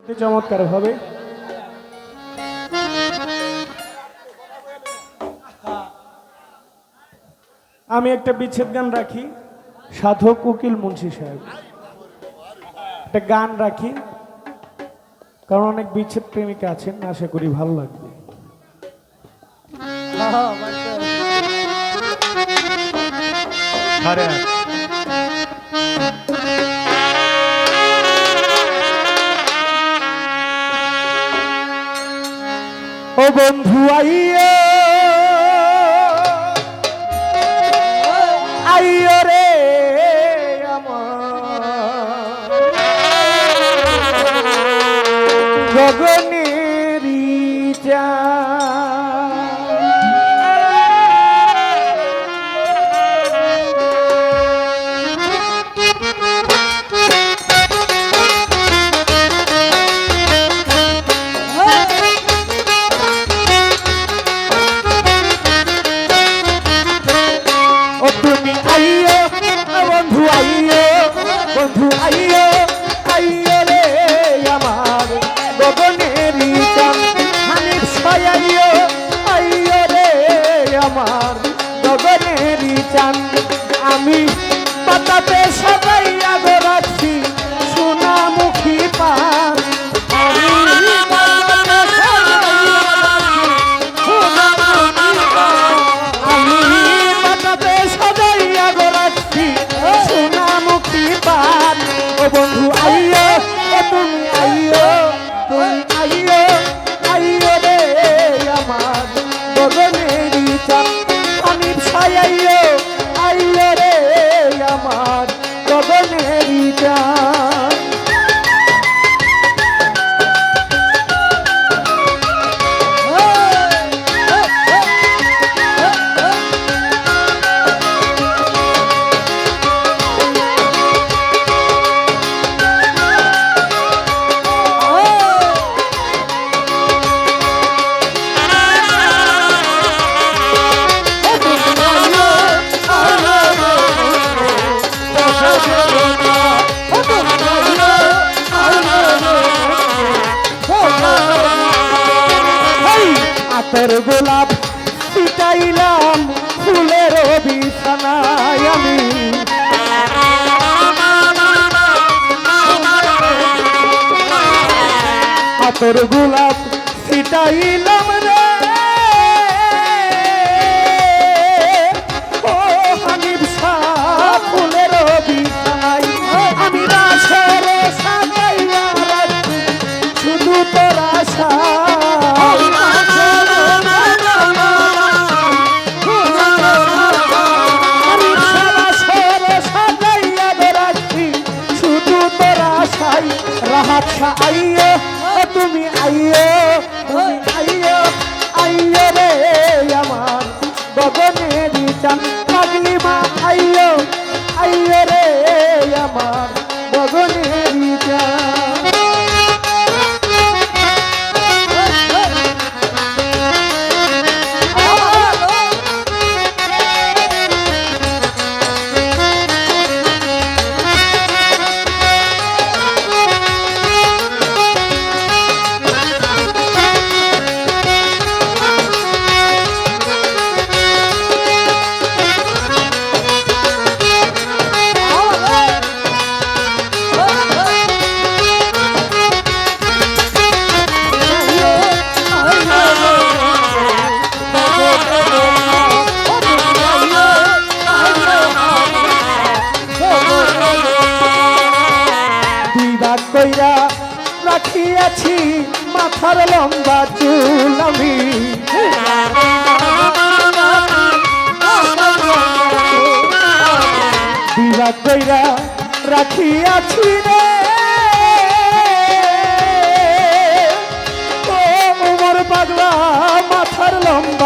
চমৎকার ভাবে। আমি একটা বিচ্ছেদ গান রাখি সাধক উকিল মুন্সি সাহেব। একটা গান রাখি কারণ অনেক বিচ্ছেদ প্রেমিকা আছেন আশা করি ভালো লাগবে। আরে বন্ধু আইয়ে। চাঁদ আমি পাতাতে সবাইয়া গো রাখছি সোনামুখী পান আমি পাতাতে গোলাপ ছিটাইলাম ফুলের বিছানায় আমি। আতর গোলাপ ছিটাইলাম রে। ও আইয়ো কইরা রাখিয়াছি রে। ও মোর পাগলা মাথার লম্বা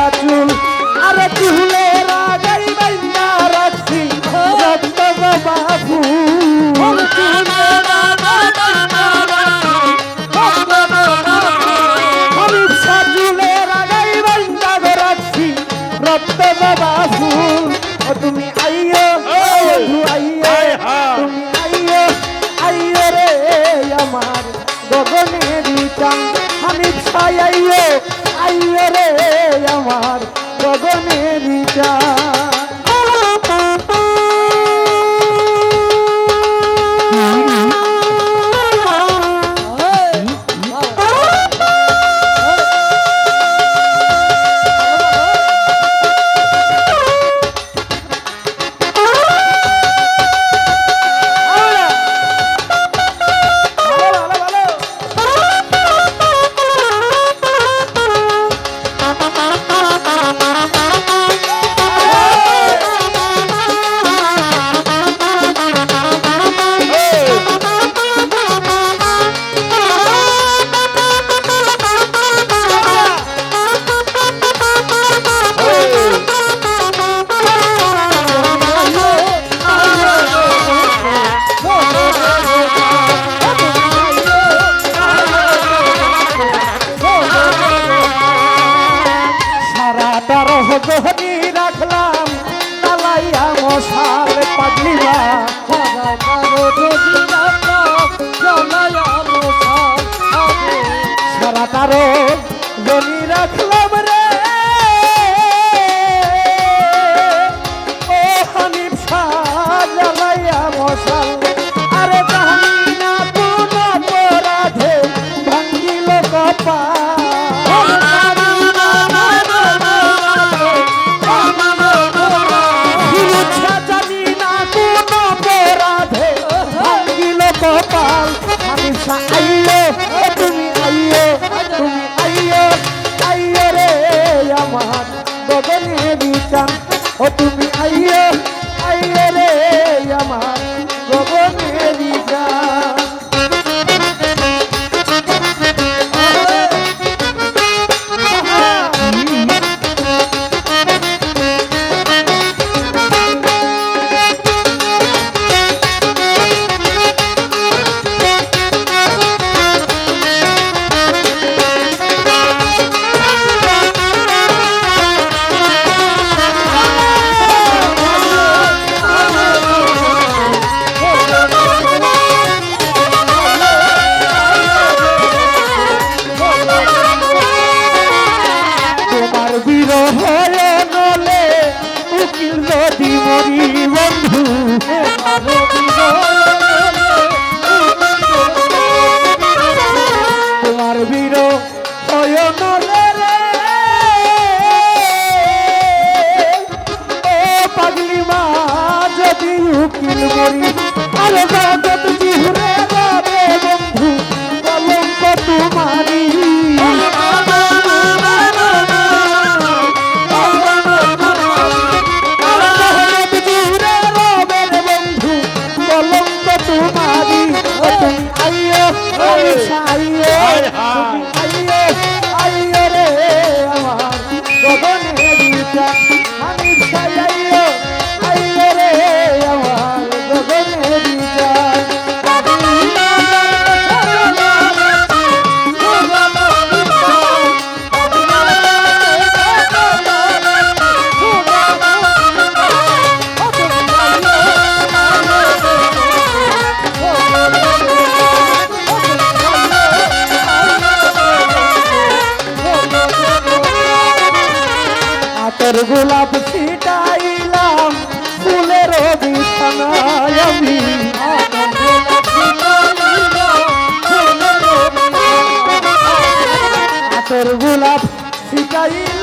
amado. চরণ জনি রাখলাম রে। ও হানিফ সাজালাইয়া মশাল, আরে জানি না কোন অপরাধে ভাঙ্গিল কপাল। কপাল আমি আইয়ে তুমি আইয়ে। আমার গগনে বিচার ও তুমি আইয়ে আইয়ে রে আমার গগনে গোলাপ ছিটাইলাম ফুলের বিছানায় আমি তোর গোলাপ ছিটাইলাম